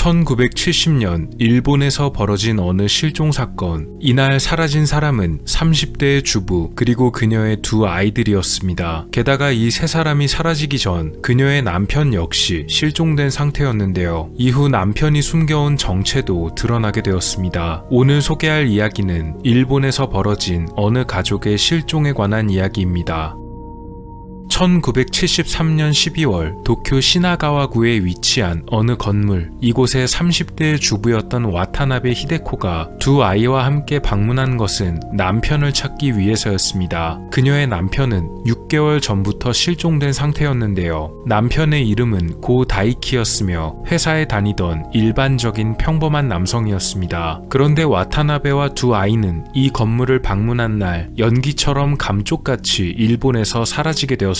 1970년 일본에서 벌어진 어느 실종 사건. 이날 사라진 사람은 30대의 주부 그리고 그녀의 두 아이들이었습니다. 게다가 이 세 사람이 사라지기 전 그녀의 남편 역시 실종된 상태였는데요. 이후 남편이 숨겨온 정체도 드러나게 되었습니다. 오늘 소개할 이야기는 일본에서 벌어진 어느 가족의 실종에 관한 이야기입니다. 1973년 12월 도쿄 시나가와구에 위치한 어느 건물 이곳에 30대의 주부였던 와타나베 히데코가 두 아이와 함께 방문한 것은 남편을 찾기 위해서였습니다. 그녀의 남편은 6개월 전부터 실종된 상태였는데요. 남편의 이름은 고 다이키였으며 회사에 다니던 일반적인 평범한 남성이었습니다. 그런데 와타나베와 두 아이는 이 건물을 방문한 날 연기처럼 감쪽같이 일본에서 사라지게 되었습니다.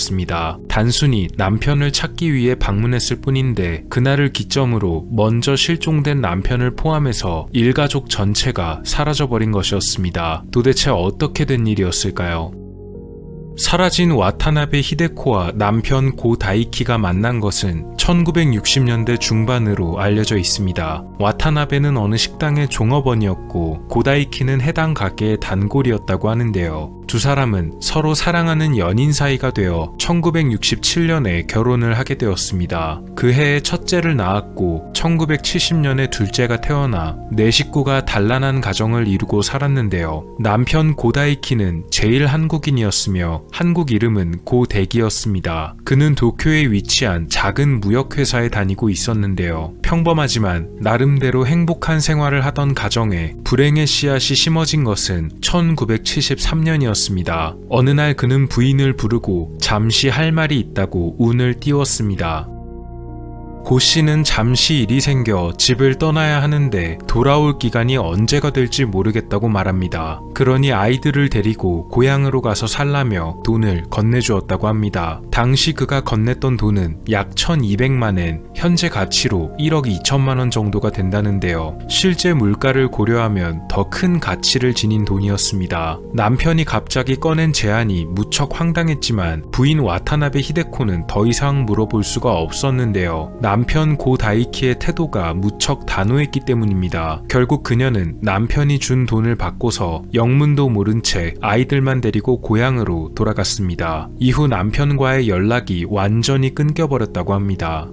단순히 남편을 찾기 위해 방문했을 뿐인데 그날을 기점으로 먼저 실종된 남편을 포함해서 일가족 전체가 사라져버린 것이었습니다. 도대체 어떻게 된 일이었을까요? 사라진 와타나베 히데코와 남편 고 다이키가 만난 것은 1960년대 중반으로 알려져 있습니다. 와타나베는 어느 식당의 종업원이었고 고다이키는 해당 가게의 단골이었다고 하는데요. 두 사람은 서로 사랑하는 연인 사이가 되어 1967년에 결혼을 하게 되었습니다. 그 해에 첫째를 낳았고 1970년에 둘째가 태어나 네 식구가 단란한 가정을 이루고 살았는데요. 남편 고다이키는 제일 한국인이었으며 한국 이름은 고대기였습니다. 그는 도쿄에 위치한 작은 무역회사에 다니고 있었는데요. 평범하지만 나름대로 행복한 생활을 하던 가정에 불행의 씨앗이 심어진 것은 1973년이었습니다. 어느 날 그는 부인을 부르고 잠시 할 말이 있다고 운을 띄웠습니다. 고 씨는 잠시 일이 생겨 집을 떠나야 하는데 돌아올 기간이 언제가 될지 모르겠다고 말합니다. 그러니 아이들을 데리고 고향으로 가서 살라며 돈을 건네주었다고 합니다. 당시 그가 건넸던 돈은 약 1200만엔, 현재 가치로 1억 2천만 원 정도가 된다는데요. 실제 물가를 고려하면 더 큰 가치를 지닌 돈이었습니다. 남편이 갑자기 꺼낸 제안이 무척 황당했지만 부인 와타나베 히데코는 더 이상 물어볼 수가 없었는데요. 남편 고 다이키의 태도가 무척 단호했기 때문입니다. 결국 그녀는 남편이 준 돈을 받고서 영문도 모른 채 아이들만 데리고 고향으로 돌아갔습니다. 이후 남편과의 연락이 완전히 끊겨버렸다고 합니다.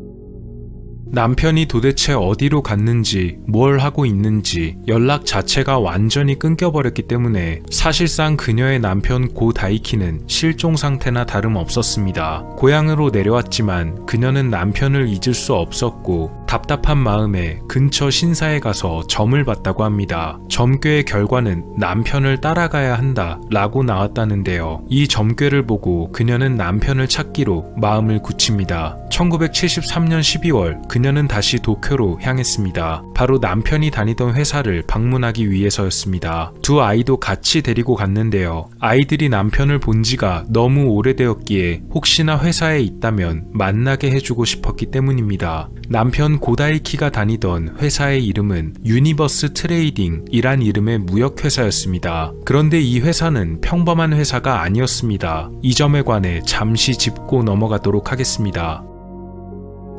남편이 도대체 어디로 갔는지 뭘 하고 있는지 연락 자체가 완전히 끊겨버렸기 때문에 사실상 그녀의 남편 고 다이키는 실종 상태나 다름없었습니다. 고향으로 내려왔지만 그녀는 남편을 잊을 수 없었고 답답한 마음에 근처 신사에 가서 점을 봤다고 합니다. 점괘의 결과는 남편을 따라가야 한다 라고 나왔다는데요. 이 점괘를 보고 그녀는 남편을 찾기로 마음을 굳힙니다. 1973년 12월 그녀는 다시 도쿄로 향했습니다. 바로 남편이 다니던 회사를 방문하기 위해서였습니다. 두 아이도 같이 데리고 갔는데요. 아이들이 남편을 본 지가 너무 오래되었기에 혹시나 회사에 있다면 만나게 해주고 싶었기 때문입니다. 남편 고다이키가 다니던 회사의 이름은 유니버스 트레이딩이란 이름의 무역회사였습니다. 그런데 이 회사는 평범한 회사가 아니었습니다. 이 점에 관해 잠시 짚고 넘어가도록 하겠습니다.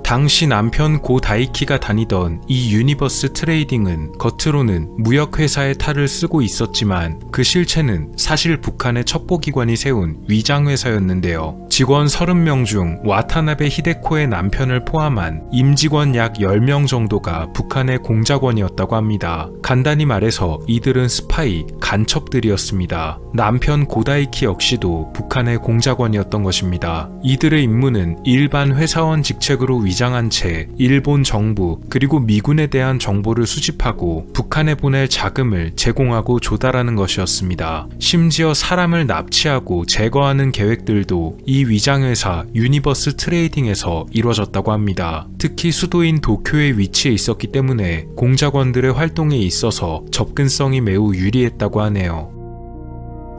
당시 남편 고 다이키가 다니던 이 유니버스 트레이딩은 겉으로는 무역회사의 탈을 쓰고 있었지만 그 실체는 사실 북한의 첩보기관이 세운 위장회사였는데요. 직원 30명 중 와타나베 히데코의 남편을 포함한 임직원 약 10명 정도가 북한의 공작원이었다고 합니다. 간단히 말해서 이들은 스파이, 간첩들이었습니다. 남편 고다이키 역시도 북한의 공작원이었던 것입니다. 이들의 임무는 일반 회사원 직책으로 위장한 채 일본 정부 그리고 미군에 대한 정보를 수집하고 북한에 보낼 자금을 제공하고 조달하는 것이었습니다. 심지어 사람을 납치하고 제거하는 계획들도 이 위장회사 유니버스 트레이딩에서 이루어졌다고 합니다. 특히 수도인 도쿄에 위치해 있었기 때문에 공작원들의 활동에 있어서 접근성이 매우 유리했다고 하네요.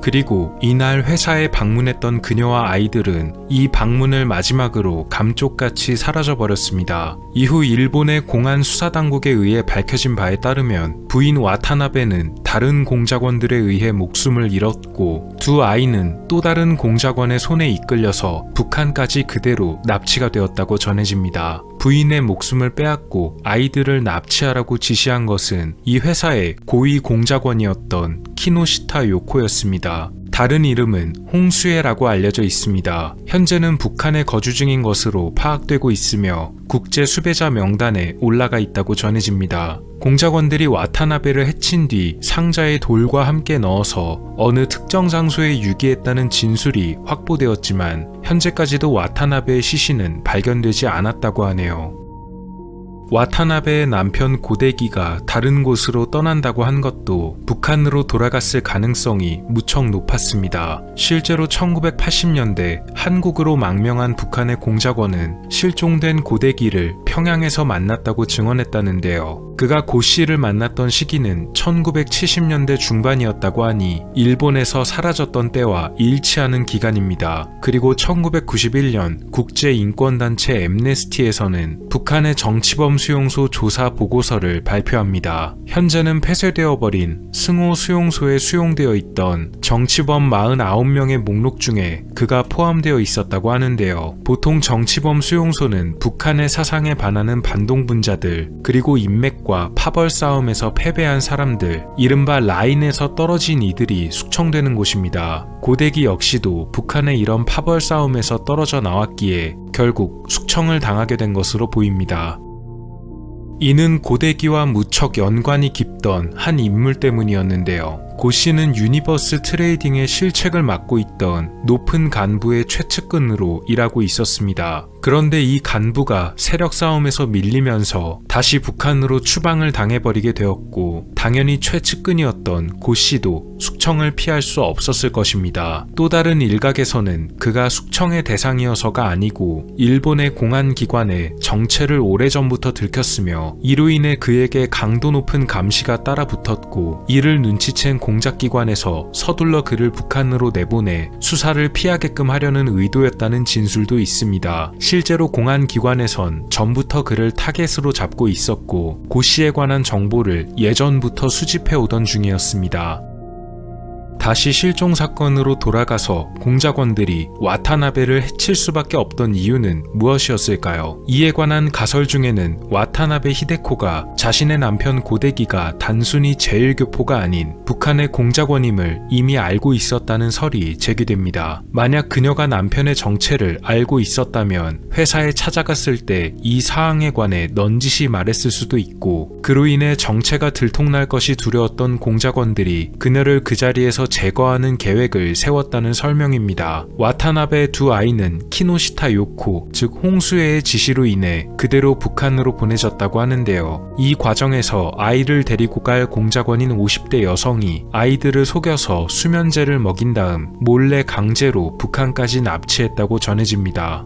그리고 이날 회사에 방문했던 그녀와 아이들은 이 방문을 마지막으로 감쪽같이 사라져 버렸습니다. 이후 일본의 공안 수사당국에 의해 밝혀진 바에 따르면 부인 와타나베는 다른 공작원들에 의해 목숨을 잃었고 두 아이는 또 다른 공작원의 손에 이끌려서 북한까지 그대로 납치가 되었다고 전해집니다. 부인의 목숨을 빼앗고 아이들을 납치하라고 지시한 것은 이 회사의 고위 공작원이었던 키노시타 요코였습니다. 다른 이름은 홍수에라고 알려져 있습니다. 현재는 북한에 거주 중인 것으로 파악되고 있으며 국제 수배자 명단에 올라가 있다고 전해집니다. 공작원들이 와타나베를 해친 뒤 상자에 돌과 함께 넣어서 어느 특정 장소에 유기했다는 진술이 확보되었지만 현재까지도 와타나베의 시신은 발견되지 않았다고 하네요. 와타나베의 남편 고데기가 다른 곳으로 떠난다고 한 것도 북한으로 돌아갔을 가능성이 무척 높았습니다. 실제로 1980년대 한국으로 망명한 북한의 공작원은 실종된 고데기를 평양에서 만났다고 증언했다는데요. 그가 고 씨를 만났던 시기는 1970년대 중반이었다고 하니 일본에서 사라졌던 때와 일치하는 기간입니다. 그리고 1991년 국제인권단체 엠네스티에서는 북한의 정치범 수용소 조사 보고서를 발표합니다. 현재는 폐쇄되어 버린 승호 수용소에 수용되어 있던 정치범 49명의 목록 중에 그가 포함되어 있었다고 하는데요. 보통 정치범 수용소는 북한의 사상에 반하는 반동분자들 그리고 인맥과 파벌 싸움에서 패배한 사람들 이른바 라인에서 떨어진 이들이 숙청되는 곳입니다. 고대기 역시도 북한의 이런 파벌 싸움에서 떨어져 나왔기에 결국 숙청을 당하게 된 것으로 보입니다. 이는 고대기와 무척 연관이 깊던 한 인물 때문이었는데요. 고 씨는 유니버스 트레이딩의 실책을 맡고 있던 높은 간부의 최측근으로 일하고 있었습니다. 그런데 이 간부가 세력 싸움에서 밀리면서 다시 북한으로 추방을 당해버리게 되었고 당연히 최측근이었던 고 씨도 숙청을 피할 수 없었을 것입니다. 또 다른 일각에서는 그가 숙청의 대상이어서가 아니고 일본의 공안기관에 정체를 오래전부터 들켰으며 이로 인해 그에게 강도 높은 감시가 따라붙었고 이를 눈치챈 공작기관에서 서둘러 그를 북한으로 내보내 수사를 피하게끔 하려는 의도였다는 진술도 있습니다. 실제로 공안 기관에선 전부터 그를 타겟으로 잡고 있었고 고 씨에 관한 정보를 예전부터 수집해 오던 중이었습니다. 다시 실종 사건으로 돌아가서 공작원들이 와타나베를 해칠 수밖에 없던 이유는 무엇이었을까요? 이에 관한 가설 중에는 와타나베 히데코가 자신의 남편 고데기가 단순히 제일교포가 아닌 북한의 공작원임을 이미 알고 있었다는 설이 제기됩니다. 만약 그녀가 남편의 정체를 알고 있었다면 회사에 찾아갔을 때 이 사항에 관해 넌지시 말했을 수도 있고 그로 인해 정체가 들통날 것이 두려웠던 공작원들이 그녀를 그 자리에서 제거하는 계획을 세웠다는 설명입니다. 와타나베의 두 아이는 키노시타 요코, 즉 홍수에의 지시로 인해 그대로 북한으로 보내졌다고 하는데요. 이 과정에서 아이를 데리고 갈 공작원인 50대 여성이 아이들을 속여서 수면제를 먹인 다음 몰래 강제로 북한까지 납치했다고 전해집니다.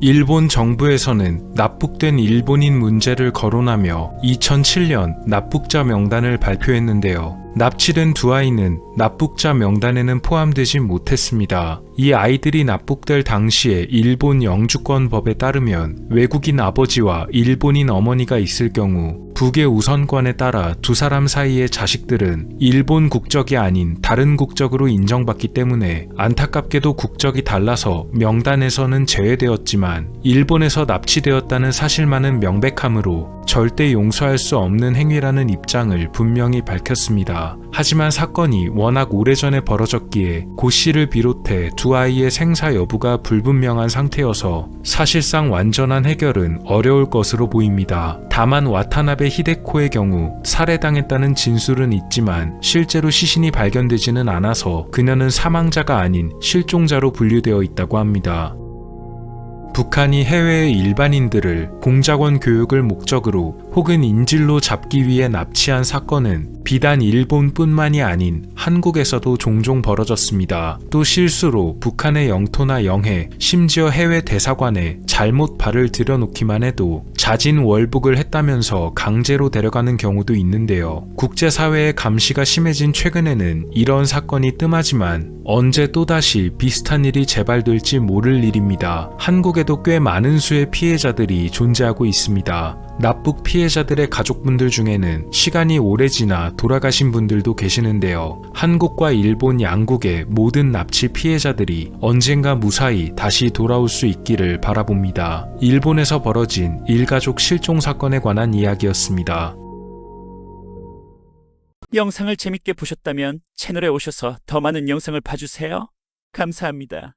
일본 정부에서는 납북된 일본인 문제를 거론하며 2007년 납북자 명단을 발표했는데요. 납치된 두 아이는 납북자 명단에는 포함되지 못했습니다. 이 아이들이 납북될 당시에 일본 영주권법에 따르면 외국인 아버지와 일본인 어머니가 있을 경우 북의 우선권에 따라 두 사람 사이의 자식들은 일본 국적이 아닌 다른 국적으로 인정받기 때문에 안타깝게도 국적이 달라서 명단에서는 제외되었지만 일본에서 납치되었다는 사실만은 명백하므로 절대 용서할 수 없는 행위라는 입장을 분명히 밝혔습니다. 하지만 사건이 워낙 오래전에 벌어졌기에 고 씨를 비롯해 두 아이의 생사 여부가 불분명한 상태여서 사실상 완전한 해결은 어려울 것으로 보입니다. 다만 와타나베 히데코의 경우 살해당했다는 진술은 있지만 실제로 시신이 발견되지는 않아서 그녀는 사망자가 아닌 실종자로 분류되어 있다고 합니다. 북한이 해외의 일반인들을 공작원 교육을 목적으로 혹은 인질로 잡기 위해 납치한 사건은 비단 일본뿐만이 아닌 한국에서도 종종 벌어졌습니다. 또 실수로 북한의 영토나 영해, 심지어 해외 대사관에 잘못 발을 들여놓기만 해도 자진 월북을 했다면서 강제로 데려가는 경우도 있는데요. 국제사회의 감시가 심해진 최근에는 이런 사건이 뜸하지만 언제 또다시 비슷한 일이 재발될지 모를 일입니다. 한국에도 꽤 많은 수의 피해자들이 존재하고 있습니다. 납북 피해 피해자들의 가족분들 중에는 시간이 오래 지나 돌아가신 분들도 계시는데요. 한국과 일본 양국의 모든 납치 피해자들이 언젠가 무사히 다시 돌아올 수 있기를 바라봅니다. 일본에서 벌어진 일가족 실종 사건에 관한 이야기였습니다. 영상을 재밌게 보셨다면 채널에 오셔서 더 많은 영상을 봐주세요. 감사합니다.